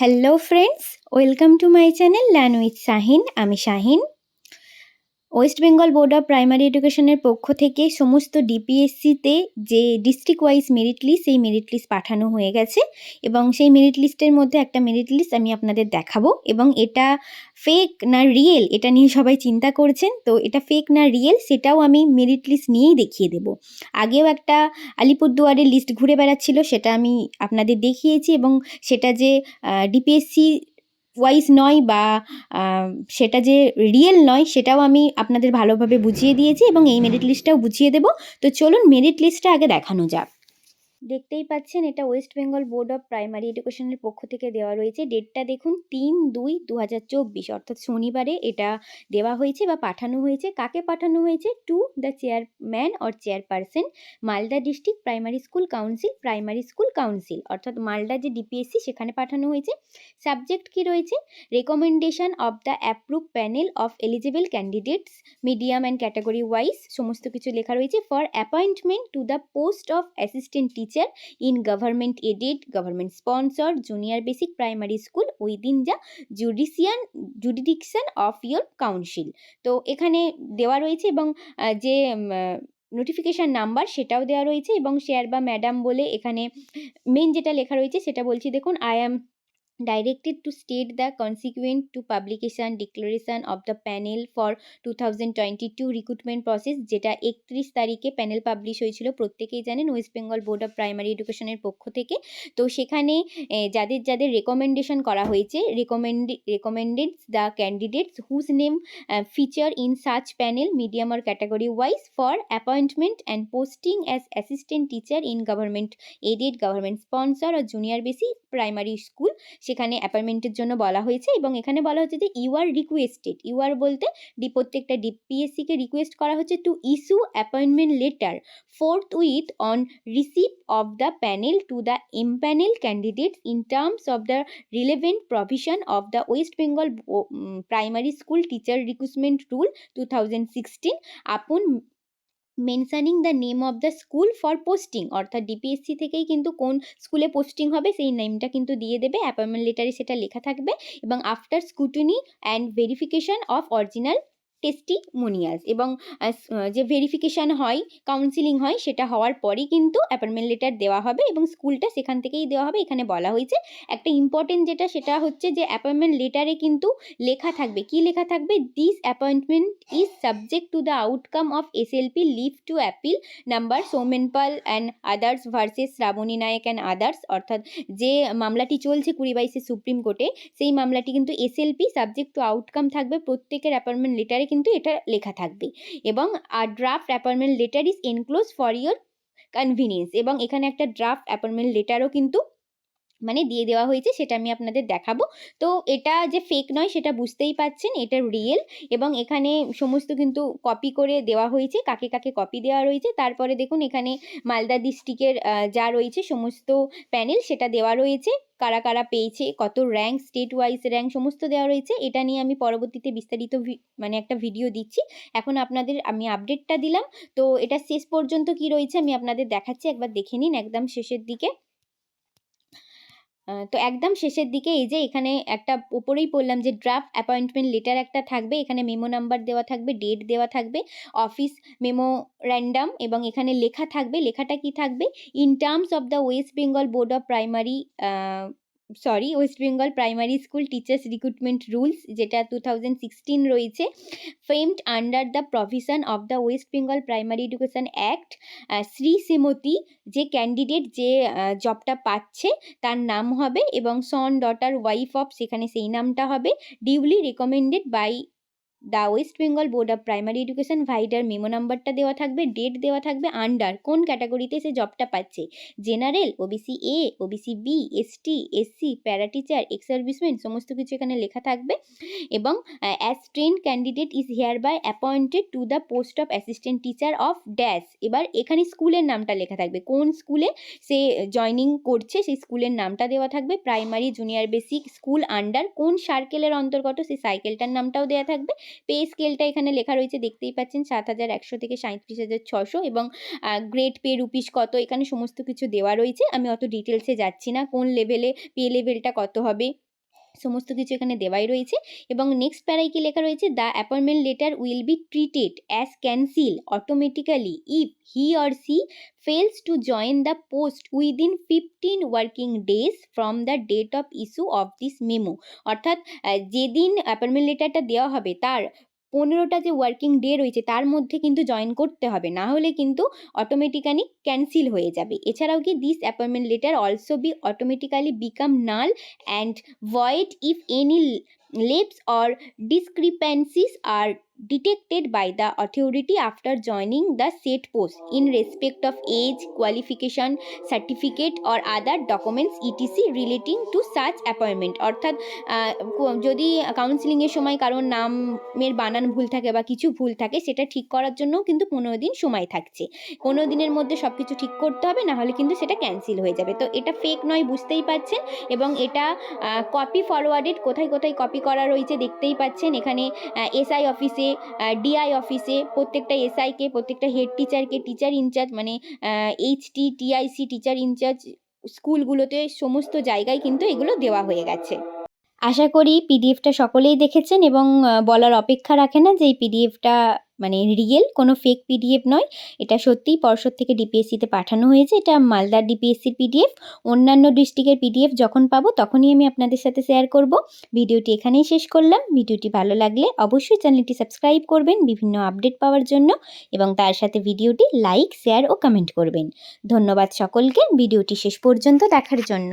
Hello friends welcome to my channel learn with Shahin আমি Shahin West Bengal Board of Primary এডুকেশনের পক্ষ থেকে সমস্ত ডিপিএসসিতে যে ডিস্ট্রিক্ট ওয়াইজ মেরিট লিস্ট, সেই মেরিট লিস্ট পাঠানো হয়ে গেছে এবং সেই মেরিট লিস্টের মধ্যে একটা মেরিট লিস্ট আমি আপনাদের দেখাবো এবং এটা ফেক না রিয়েল এটা নিয়ে সবাই চিন্তা করছেন, তো এটা ফেক না রিয়েল সেটাও আমি মেরিট লিস্ট নিয়েই দেখিয়ে দেব। আগেও একটা আলিপুরদুয়ারের লিস্ট ঘুরে বেড়াচ্ছিল, সেটা আমি আপনাদের দেখিয়েছি এবং সেটা যে ডিপিএসসি ওয়াইজ নয় বা সেটা যে রিয়েল নয়, সেটাও আমি আপনাদের ভালোভাবে বুঝিয়ে দিয়েছি এবং এই মেরিট লিস্টটাও বুঝিয়ে দেবো। তো চলুন মেরিট লিস্টটা আগে দেখানো যাক। দেখতেই পাচ্ছেন, এটা West Bengal Board of Primary এডুকেশনের পক্ষ থেকে দেওয়া রয়েছে। ডেটটা দেখুন, তিন দুই দু অর্থাৎ শনিবারে এটা দেওয়া হয়েছে বা পাঠানো হয়েছে। কাকে পাঠানো হয়েছে? To the chairman or chairperson Malda district primary school council, primary school council, অর্থাৎ মালদা যে ডিপিএসসি সেখানে পাঠানো হয়েছে। সাবজেক্ট কি রয়েছে? Recommendation of the approve panel of eligible candidates medium and category wise সমস্ত কিছু লেখা রয়েছে। For appointment to the post of assistant teacher in government aided government sponsor junior basic primary school within যা জুডিশিয়ান jurisdiction of your council তো এখানে দেওয়া রয়েছে এবং যে নোটিফিকেশান নাম্বার সেটাও দেওয়া রয়েছে এবং শেয়ার বা ম্যাডাম বলে এখানে মেন যেটা লেখা রয়েছে সেটা বলছি, দেখুন I am directed to state the consequent to publication declaration of the panel for 2022 recruitment process যেটা একত্রিশ তারিখে প্যানেল পাবলিশ হয়েছিল প্রত্যেকেই জানেন West Bengal Board of Primary এডুকেশনের পক্ষ থেকে তো সেখানে যাদের যাদের রেকমেন্ডেশন করা হয়েছে recommend recommended the candidates whose name feature in such panel medium or category wise for appointment and posting as assistant teacher in government aided government sponsor or junior basic primary school সেখানে অ্যাপয়েন্টমেন্টের জন্য বলা হয়েছে এবং এখানে বলা হচ্ছে যে you are requested you are বলতে ডি প্রত্যেকটা ডিপিএসসিকে রিকোয়েস্ট করা হচ্ছে to issue appointment letter forthwith on receive of the panel to the empanel candidates in terms of the relevant provision of the West Bengal primary school teacher recruitment rule two thousand sixteen upon mentioning the name of the school for posting অর্থাৎ DPSC থেকেই কিন্তু কোন স্কুলে posting হবে, সেই নেমটা কিন্তু দিয়ে দেবে অ্যাপয়েন্টমেন্ট লেটারে সেটা লেখা থাকবে এবং after scrutiny and verification of original testimonials এবং যে ভেরিফিকেশান হয় কাউন্সিলিং হয়, সেটা হওয়ার পরই কিন্তু অ্যাপয়েন্টমেন্ট লেটার দেওয়া হবে এবং স্কুলটা সেখান থেকেই দেওয়া হবে। এখানে বলা হয়েছে, একটা ইম্পর্টেন্ট যেটা, সেটা হচ্ছে যে অ্যাপয়েন্টমেন্ট লেটারে কিন্তু লেখা থাকবে। কি লেখা থাকবে? This appointment is subject to the outcome of S SLP leave to appeal number Soumen Pal and others versus Shrabani Nayak and others অর্থাৎ যে মামলাটি চলছে কুড়ি বাইশে সুপ্রিম কোর্টে সেই মামলাটি কিন্তু S SLP subject to outcome থাকবে। প্রত্যেকের অ্যাপয়েন্টমেন্ট লেটারে কিন্তু এটা লেখা থাকবে। এবং আর draft appointment letter is enclose for your convenience এবং এখানে একটা ড্রাফট অ্যাপয়েন্টমেন্ট লেটারও কিন্তু মানে দিয়ে দেওয়া হয়েছে, সেটা আমি আপনাদের দেখাবো। তো এটা যে ফেক নয়, সেটা বুঝতেই পাচ্ছেন, এটা রিয়েল এবং এখানে সমস্ত কিন্তু কপি করে দেওয়া হয়েছে, কাকে কাকে কপি দেওয়া রয়েছে। তারপরে দেখুন, এখানে মালদা ডিস্ট্রিক্টের যা রয়েছে, সমস্ত প্যানেল সেটা দেওয়া রয়েছে। কারা কারা পেয়েছে, কত র্যাঙ্ক স্টেট ওয়াইজ র্যাঙ্ক সমস্ত দেওয়া রয়েছে, এটা নিয়ে আমি পরবর্তীতে বিস্তারিত মানে একটা ভিডিও দিচ্ছি। এখন আপনাদের, আমি আপডেটটা দিলাম। তো এটা শেষ পর্যন্ত কি রয়েছে আমি আপনাদের দেখাচ্ছি, একবার দেখে নিন একদম শেষের দিকে। তো একদম শেষের দিকে এই যে এখানে একটা উপরেই বললাম যে ড্রাফট অ্যাপয়েন্টমেন্ট লেটার একটা থাকবে, এখানে মেমো নাম্বার দেওয়া থাকবে ডেট দেওয়া থাকবে অফিস মেমো র্যান্ডাম এবং এখানে লেখা থাকবে, লেখাটা কি থাকবে? In terms of the West Bengal Board of Primary sorry West Bengal primary school teachers recruitment rules যেটা টু থাউজেন্ড সিক্সটিন রয়েছে framed under the provision of the West Bengal primary education act Shri Shrimati, যে candidate যে জবটা পাচ্ছে, তার নাম হবে এবং সন ডটার ওয়াইফ অফ সেখানে সেই নামটা হবে duly recommended by the West Bengal Board of Primary Education ভাইডার memo নাম্বারটা দেওয়া থাকবে ডেট দেওয়া থাকবে আন্ডার কোন ক্যাটাগরিতে সে জবটা পাচ্ছে? General OBC A OBC B ST SC para teacher ex serviceman সমস্ত কিছু এখানে লেখা থাকবে। এবং as train candidate is hereby appointed to the post of assistant teacher of dash এবার এখানে স্কুলের নামটা লেখা থাকবে। কোন স্কুলে সে জয়নিং করছে, সেই স্কুলের নামটা দেওয়া থাকবে। Primary junior basic school under কোন সার্কেলের অন্তর্গত, সেই সাইকেলটার নামটাও দেওয়া থাকবে। পে স্কেলটা এখানে লেখা রয়েছে, দেখতেই পাচ্ছেন সাত হাজার একশো থেকে সাঁত্রিশ হাজার ছশো এবং গ্রেড পে রুপিস কত, এখানে সমস্ত কিছু দেওয়া রয়েছে। আমি অত ডিটেলসে যাচ্ছি না, কোন লেভেলে পে লেভেলটা কত হবে। সমস্ত কিছু এখানে দেওয়াই রয়েছে। এবং নেক্সট প্যারায় কি লেখা রয়েছে? The appointment letter will be treated as cancel automatically if he or she fails to join the post within fifteen working days from the date of issue of this memo অর্থাৎ যেদিন appointment লেটারটা দেওয়া হবে, তার পনেরোটা যে working day রয়েছে, তার মধ্যে কিন্তু জয়েন করতে হবে। না হলে কিন্তু অটোমেটিক্যালি ক্যান্সেল হয়ে যাবে। এছাড়াও কি this appointment letter also be automatically become null and void if any lapse or discrepancies are detected by the authority after joining the said post. In respect of age, qualification, certificate, or other documents, etc, relating to such appointment. অর্থাৎ যদি কাউন্সিলিংয়ের সময় কারোর নামের বানান ভুল থাকে বা কিছু ভুল থাকে, সেটা ঠিক করার জন্য কিন্তু পনেরো দিন সময় থাকছে। পনেরো দিনের মধ্যে সব কিছু ঠিক করতে হবে, না হলে কিন্তু সেটা ক্যান্সেল হয়ে যাবে। তো এটা ফেক নয়, বুঝতেই পারছেন? এবং এটা কপি ফরওয়ার্ডেড কোথায় কোথায় কপি করা রয়েছে দেখতেই পাচ্ছেন। এখানে এসআই অফিসে ডিআই অফিসে প্রত্যেকটা এসআইকে প্রত্যেকটা হেড টিচারকে টিচার ইনচার্জ মানে HT TIC teacher in charge স্কুলগুলোতে সমস্ত জায়গায় কিন্তু এগুলো দেওয়া হয়ে গেছে। আশা করি পিডিএফটা সকলেই দেখেছেন এবং বলার অপেক্ষা রাখে না যে এই পিডিএফটা মানে রিয়েল কোনো ফেক পিডিএফ নয়। এটা সত্যিই পর্ষদ থেকে ডিপিএসসিতে পাঠানো হয়েছে। এটা মালদার ডিপিএসসির পিডিএফ অন্যান্য ডিস্ট্রিক্টের পিডিএফ যখন পাবো, তখনই আমি আপনাদের সাথে শেয়ার করব। ভিডিওটি এখানেই শেষ করলাম। ভিডিওটি ভালো লাগলে অবশ্যই চ্যানেলটি সাবস্ক্রাইব করবেন বিভিন্ন আপডেট পাওয়ার জন্য এবং তার সাথে ভিডিওটি লাইক শেয়ার ও কমেন্ট করবেন। ধন্যবাদ সকলকে। ভিডিওটি শেষ পর্যন্ত দেখার জন্য।